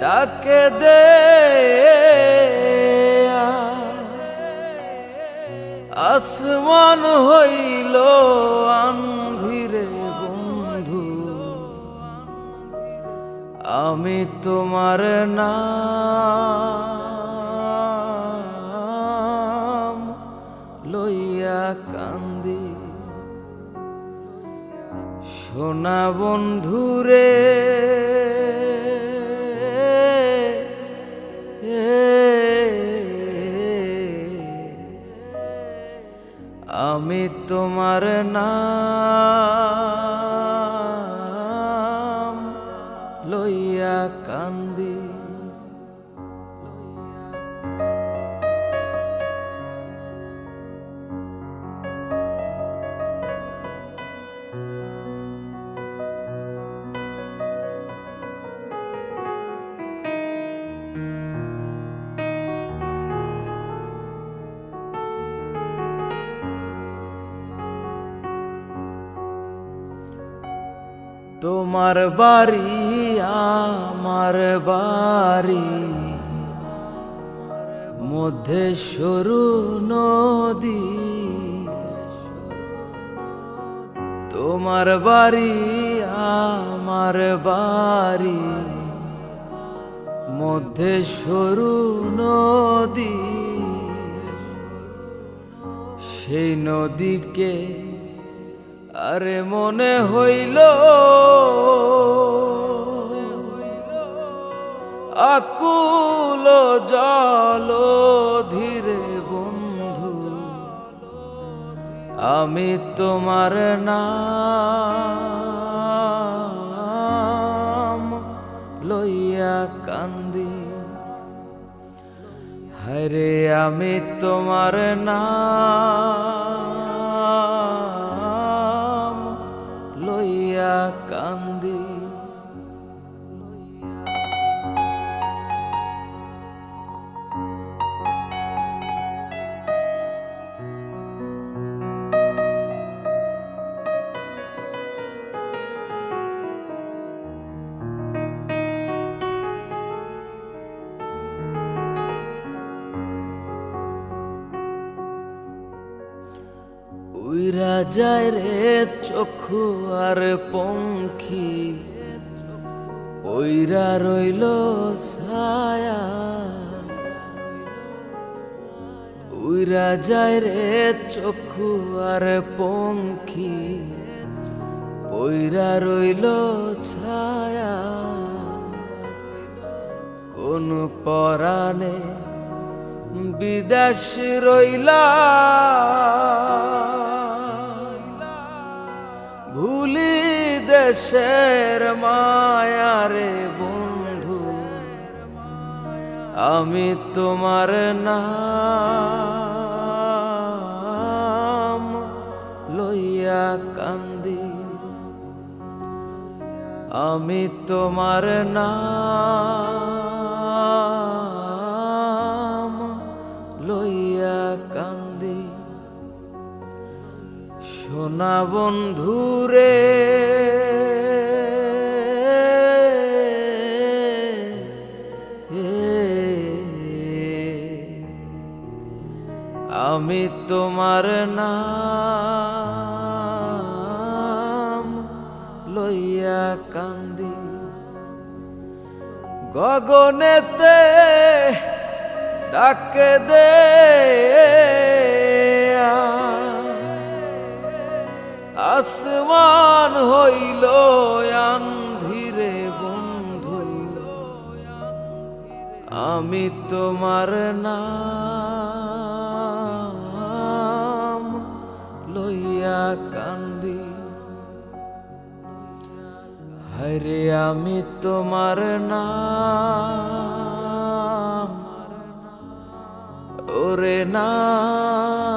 ডাকে দে। আসমান হইল আন্ধিরে বন্ধু। আমি তোমার নাম লইয়া কান্দি। সোনা বন্ধুরে আমি তোমার নাম। তোমার বাড়ি, আমার বাড়ি। মধ্যে সরু নদী। তোমার বাড়ি, আমার বাড়ি। মধ্যে সরু নদী। সেই নদীকে আরে মনে হইল, আকুল জল ধীরে বন্ধু, আমি তোমার নাম লইয়া কান্দি। হরে আমি তোমার নাম যায় রে চক্ষু আর পঙ্খী। ওইরা রইল ছায়া। উইরা যায় রে চক্ষু আর পঙ্খী। ওইরা রইল ছায়া। কোন পরাণে বিদেশ রইলা। দেশের মায়ারে বন্ধু, আমি তোমার নাম লইয়া কান্দি। আমি তোমার নাম লইয়া কান্দি। সোনা বন্ধুরে আমি তোমার নাম লইয়া কান্দি। গগনেতে ডাকে দে। আসমান হইল আমি তোমার নাম লইয়া কান্দি। হরে আমি তোমার নাম। ওরে নাম